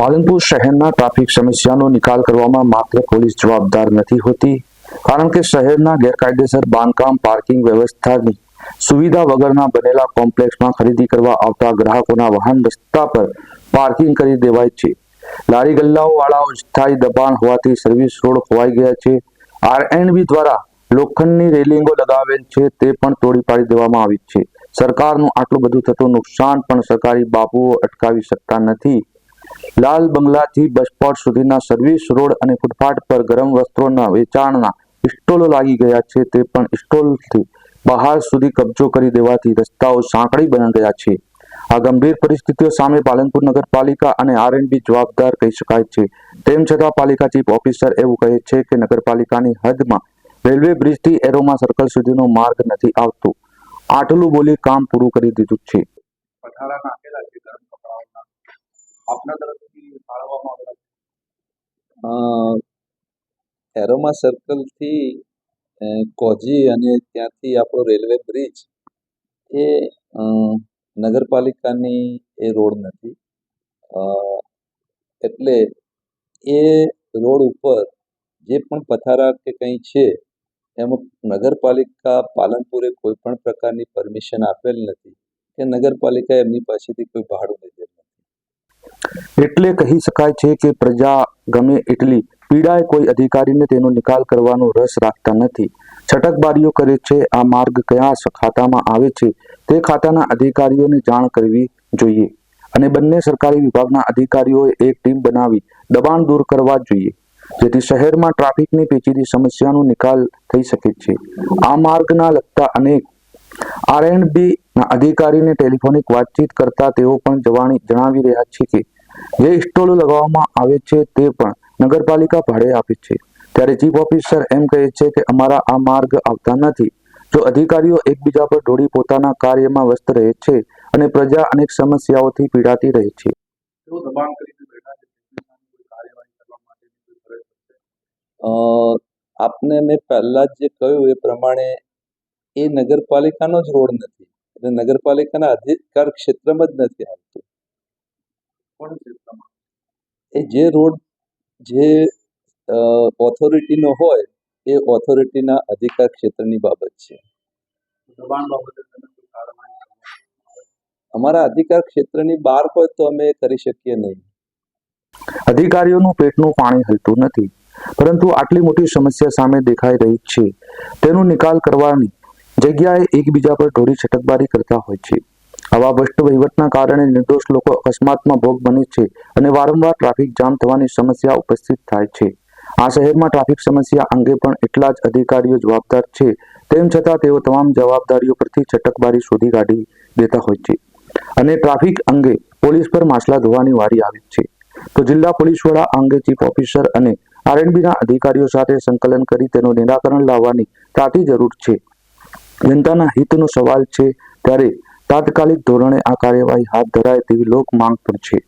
પાલનપુર શહેરના ટ્રાફિક સમસ્યાનો નિકાલ કરવામાં માત્ર પોલીસ જવાબદાર નથી હોતી, કારણ કે શહેરના ગેરકાયદેસર બાંધકામ, પાર્કિંગ વ્યવસ્થાની સુવિધા વગરના બનેલા કોમ્પ્લેક્સમાં ખરીદી કરવા આવતા ગ્રાહકોના વાહન રસ્તા પર પાર્કિંગ કરી દેવાય છે. લારી ગલ્લાઓ વાળાઓ સ્થાયી દબાણ હોવાથી સર્વિસ રોડ ખોવાઈ ગયા છે. આરએનબી દ્વારા લોખંડની રેલિંગો લગાવેલ છે તે પણ તોડી પાડી દેવામાં આવી છે. સરકારનું આટલું બધું થતું નુકસાન પણ સરકારી બાબુઓ અટકાવી શકતા નથી. લાલ બંગલાથી બસપોટ સુધીના સર્વિસ રોડ અને ફૂટપાથ પર ગરમ વસ્ત્રોના વેચાણના સ્ટોલો લાગી ગયા છે. તે પણ સ્ટોલથી બહાર સુધી કબજો કરી દેવાથી રસ્તાઓ સાંકડી બની ગયા છે. આ ગંભીર પરિસ્થિતિઓ સામે પાલનપુર નગરપાલિકા અને આરએનબી જવાબદાર કહી શકાય છે. તેમ છતાં પાલિકા ચીફ ઓફિસર એવું કહે છે કે નગરપાલિકાની હદમાં રેલવે બ્રિજથી એરોમા સર્કલ સુધીનો માર્ગ નથી આવતો. આટલું બોલી કામ પૂરું કરી દીધું છે. પથારા નાખેલા છે આપના તરફથી ફાળવવામાં આવેલા. એરોમા સર્કલથી કોજી અને ત્યાંથી આપણો રેલવે બ્રિજ એ નગરપાલિકાની એ રોડ નથી એટલે એ રોડ ઉપર જે પણ પથારા કે કંઈ છે, એમાં નગરપાલિકા પાલનપુરે કોઈ પણ પ્રકારની પરમિશન આપેલ નથી કે નગરપાલિકા એમની પાસેથી કોઈ ભાડું એટલે કહી શકાય છે કે પ્રજા ગમે એટલી પીડાએ કોઈ અધિકારીને તેનો નિકાલ કરવાનો રસ રાખતા નથી. છટકબારીઓ કરે છે, આ માર્ગ કયા ખાતામાં આવે છે તે ખાતાના અધિકારીઓને જાણ કરવી જોઈએ. અને બંને સરકારી વિભાગના અધિકારીઓએ એક ટીમ બનાવી દબાણ દૂર કરવા જોઈએ, જેથી શહેરમાં ટ્રાફિકની પેચીદી સમસ્યાનો નિકાલ થઈ શકે છે. આ માર્ગના લગતા અનેક આરએનબી ના અધિકારીને ટેલિફોનિક વાતચીત કરતા તેઓ પણ જવાની, જણાવી રહ્યા છે કે જે સ્ટોલો લગાવવામાં આવે છે તે પણ નગરપાલિકા ભાડે આપે છે. ત્યારે ચીફ ઓફિસર એમ કહે છે કે અમારા આ માર્ગ આવતા નથી. જો અધિકારીઓ એકબીજા પર ઢોળી પોતાના કાર્યમાં વ્યસ્ત રહે છે અને પ્રજા અનેક સમસ્યાઓથી પીડાતી રહે છે. આપને મેં પહેલાં જ જે કહ્યું એ પ્રમાણે એ નગરપાલિકાનો જ રોડ નથી. એટલે નગરપાલિકાના અધિકાર ક્ષેત્રમાં જ નથી આવતું. એ જે રોડ જે ઓથોરિટીનો હોય એ ઓથોરિટીના અધિકાર ક્ષેત્રની બાબત છે. અમારા અધિકાર ક્ષેત્રની બહાર હોય તો અમે કરી શકીએ નહીં. અધિકારીઓનું પેટનું પાણી હલતું નથી પરંતુ આટલી મોટી સમસ્યા સામે દેખાઈ રહી છે. તેનો નિકાલ કરવાની જગ્યાએ એકબીજા પર ઢોળી છટકબારી કરતા હોય છે. આવા ભ્રષ્ટ વહીવટના કારણે નિર્દોષ લોકો અકસ્માતમાં ભોગ બને છે અને વારંવાર ટ્રાફિક જામ થવાની સમસ્યા ઉપસ્થિત થાય છે. આ શહેરમાં ટ્રાફિક સમસ્યા અંગે પણ એટલા જ અધિકારીઓ જવાબદાર છે. તેમ છતાં તેઓ તમામ જવાબદારીઓ પરથી છટકબારી શોધી કાઢી દેતા હોય છે. અને ટ્રાફિક અંગે પોલીસ પર માછલા ધોવાની વારી આવે છે. તો જિલ્લા પોલીસ વડા અંગે ચીફ ઓફિસર અને આરએનબીના અધિકારીઓ સાથે સંકલન કરી તેનું નિરાકરણ લાવવાની તાતી જરૂર છે. જનતાના હિતનો સવાલ છે ત્યારે તાત્કાલિક ધોરણે આ કાર્યવાહી હાથ ધરાય તેવી લોક માંગ પણ છે.